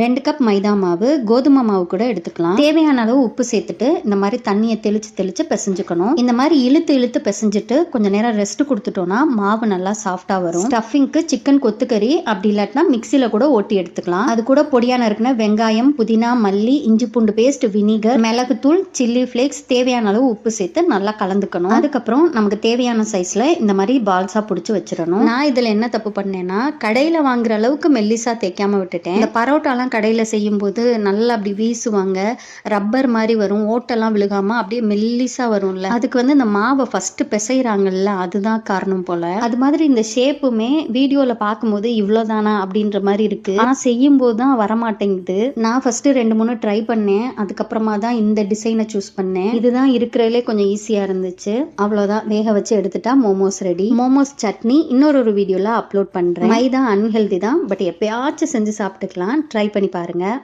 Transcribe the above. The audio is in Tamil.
ரெண்டு கப் மைதா மாவு கோதுமை மாவு கூட எடுத்துக்கலாம். தேவையான அளவு உப்பு சேர்த்துட்டு இந்த மாதிரி தண்ணியை தெளிச்சு தெளிச்சு பிசைஞ்சுக்கணும். இந்த மாதிரி இழுத்து இழுத்து பிசைஞ்சிட்டு கொஞ்ச நேரம் ரெஸ்ட் கொடுத்துட்டோம்னா மாவு நல்லா சாஃப்டா வரும். ஸ்டஃபிங்க்கு சிக்கன் கொத்துக்கறி அப்படி இல்லாட்டினா மிக்சியில கூட ஓட்டி எடுத்துக்கலாம். அது கூட பொடியான இருக்குன்னா வெங்காயம் புதினா மல்லி இஞ்சி பூண்டு பேஸ்ட் வினிகர் மிளகுத்தூள் சில்லி ஃபிளேக்ஸ் தேவையான அளவு உப்பு சேர்த்து நல்லா கலந்துக்கணும். அதுக்கப்புறம் நமக்கு தேவையான சைஸ்ல இந்த மாதிரி பால்ஸா பிடிச்சி வச்சிடணும். நான் இதுல என்ன தப்பு பண்ணேன்னா கடையில வாங்குற அளவுக்கு மெல்லிசா தேய்க்காம விட்டுட்டேன். இந்த பரோட்டாலாம் கடையில கடையில் செய்யும்போது நல்லா அப்படி வீசுவாங்க. ரப்பர் மாதிரி வரும். ஓட்டெல்லாம் விழுகாம அப்படியே மெல்லிசா வரும்ல. அதுக்கு வந்து இந்த மாவை ஃபர்ஸ்ட் பிசைறாங்கல்ல அதுதான் காரணம் போல. அது மாதிரி இந்த ஷேப்புமே வீடியோல பார்க்கும்போது இவ்வளவுதானா அப்படின்ற மாதிரி இருக்கு. ஆனா செய்யும் போது தான் வரமாட்டேங்குது. நான் ஃபர்ஸ்ட் ரெண்டு மூணு ட்ரை பண்ணேன். அதுக்கப்புறமா தான் இந்த டிசைனை சூஸ் பண்ணேன். இதுதான் இருக்கிறதுலே கொஞ்சம் ஈஸியா இருந்துச்சு. அவ்வளவுதான். வேக வச்சு எடுத்துட்டா மோமோஸ் ரெடி மோமோஸ் சட்னி இன்னொரு ஒரு வீடியோல அப்லோட் பண்றேன். மைதா அன்ஹெல்தி தான். பட் எப்பயாச்சும் செஞ்சு சாப்பிட்டுக்கலாம். ட்ரை பண்ணி பாருங்கள்